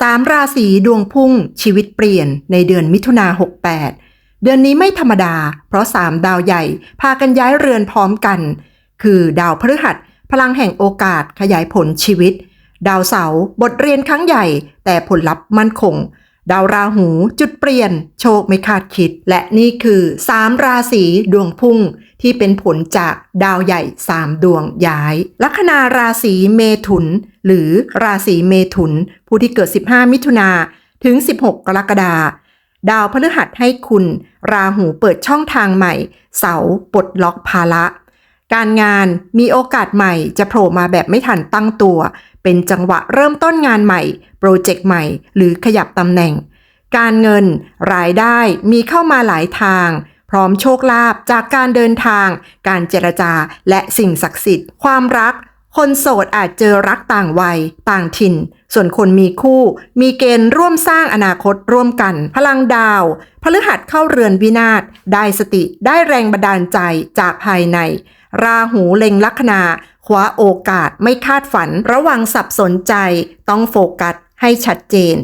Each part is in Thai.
3ราศีดวงพุ่งชีวิตเปลี่ยนในเดือนมิถุนา68 เดือนนี้ไม่ธรรมดา เพราะ3ดาวใหญ่ พากันย้ายเรือนพร้อมกัน คือดาวพฤหัส พลังแห่งโอกาสขยายผลชีวิต ดาวเสาร์บทเรียนครั้งใหญ่ แต่ผลลัพธ์มั่นคง ดาวราหูจุดเปลี่ยน โชคไม่คาดคิด และนี่คือ3ราศีดวงพุ่ง ที่เป็นผลจากดาวใหญ่ 3 ดวงย้าย ลัคนาราศีเมถุน หรือราศีเมถุน ผู้ที่เกิด 15 มิถุนาถึง 16 กรกฎาดาวพฤหัสให้คุณ ราหูเปิดช่องทางใหม่ เสาปลดล็อกภาระ การงานมีโอกาสใหม่จะโผล่มาแบบไม่ทันตั้งตัว เป็นจังหวะเริ่มต้นงานใหม่ โปรเจกต์ใหม่ หรือขยับตำแหน่ง การเงิน รายได้มีเข้ามาหลายทาง พร้อมโชคลาภจากการเดินทาง การเจรจาและสิ่งศักดิ์สิทธิ์ ความรัก คนโสดอาจเจอรักต่างวัย ต่างถิ่น ส่วนคนมีคู่ มีเกณฑ์ร่วมสร้างอนาคตร่วมกัน พลังดาว พฤหัสเข้าเรือนวินาศ ได้สติ ได้แรงบันดาลใจจากภายใน ราหูเล็งลัคนาคว้าโอกาสไม่คาดฝัน ระวังสับสนใจ ต้องโฟกัสให้ชัดเจน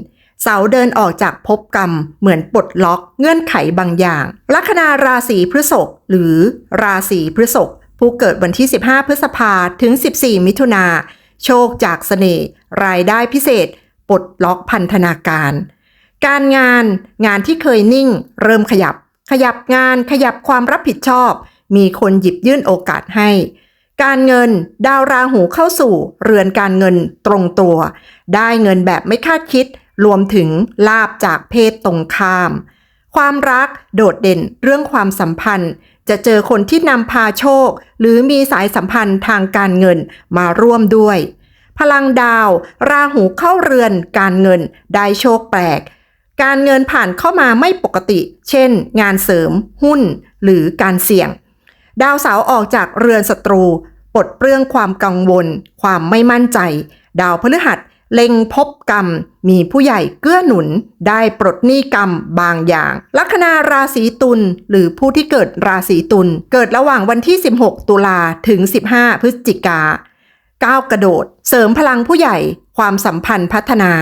เสาเดินออกจากภพกรรมเหมือนปลดล็อกเงื่อนไขบางอย่าง ลัคนาราศีพฤษภหรือราศีพฤษภผู้เกิดวันที่ 15 พฤษภาถึง 14 มิถุนาโชคจากเสน่ห์รายได้พิเศษ ปลดล็อกพันธนาการ การงานงานที่เคยนิ่ง เริ่มขยับ ขยับงานขยับความรับผิดชอบ มีคนหยิบยื่นโอกาสให้ การเงินดาวราหูเข้าสู่ เรือนการเงินตรงตัว ได้เงินแบบไม่คาดคิด รวมถึงลาบจากเพศตรงข้าม ความรักโดดเด่นเรื่องความสัมพันธ์ จะเจอคนที่นำพาโชค หรือมีสายสัมพันธ์ทางการเงินมาร่วมด้วย พลังดาว ราหูเข้าเรือนการเงินได้โชคแปลก การเงินผ่านเข้ามาไม่ปกติ เช่น งานเสริม หุ้น หรือการเสี่ยง ดาวเสาออกจากเรือนศัตรูปลดเปลื้องความกังวล ความไม่มั่นใจ ดาวพฤหัส เล็งพบกรรม มีผู้ใหญ่เกื้อหนุน ได้ปลดหนี้กรรมบางอย่าง ลัคนาราศีตุลหรือผู้ที่เกิดราศีตุลเกิดระหว่างวันที่ 16 ตุลาถึง 15 พฤศจิกาก้าวกระโดด เสริมพลังผู้ใหญ่ความสัมพันธ์พัฒนา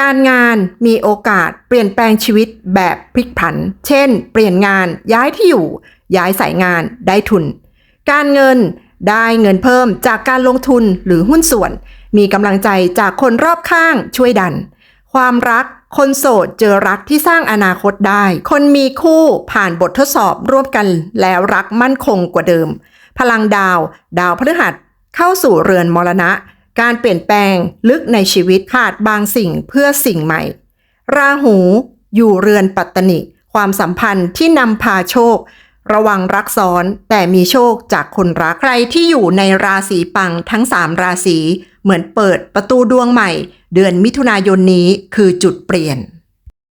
การงานมีโอกาสเปลี่ยนแปลงชีวิตแบบพลิกผัน เช่น เปลี่ยนงานย้ายที่อยู่ ย้ายสายงานได้ทุน การเงินได้เงินเพิ่มจากการลงทุนหรือหุ้นส่วน มีกำลังใจจากคนรอบข้างช่วยดัน ความรักคนโสดเจอรักที่สร้างอนาคตได้ คนมีคู่ผ่านบททดสอบร่วมกันแล้วรักมั่นคงกว่าเดิม พลังดาว ดาวพฤหัส เข้าสู่เรือนมรณะ การเปลี่ยนแปลงลึกในชีวิตขาดบางสิ่งเพื่อสิ่งใหม่ ราหู อยู่เรือนปัตตนิ ความสัมพันธ์ที่นำพาโชค ระวังรักซ้อนแต่มีโชคจากคนรักใครที่อยู่ในราศีปังทั้ง 3 ราศี เหมือนเปิดประตูดวงใหม่ เดือนมิถุนายนนี้คือจุดเปลี่ยน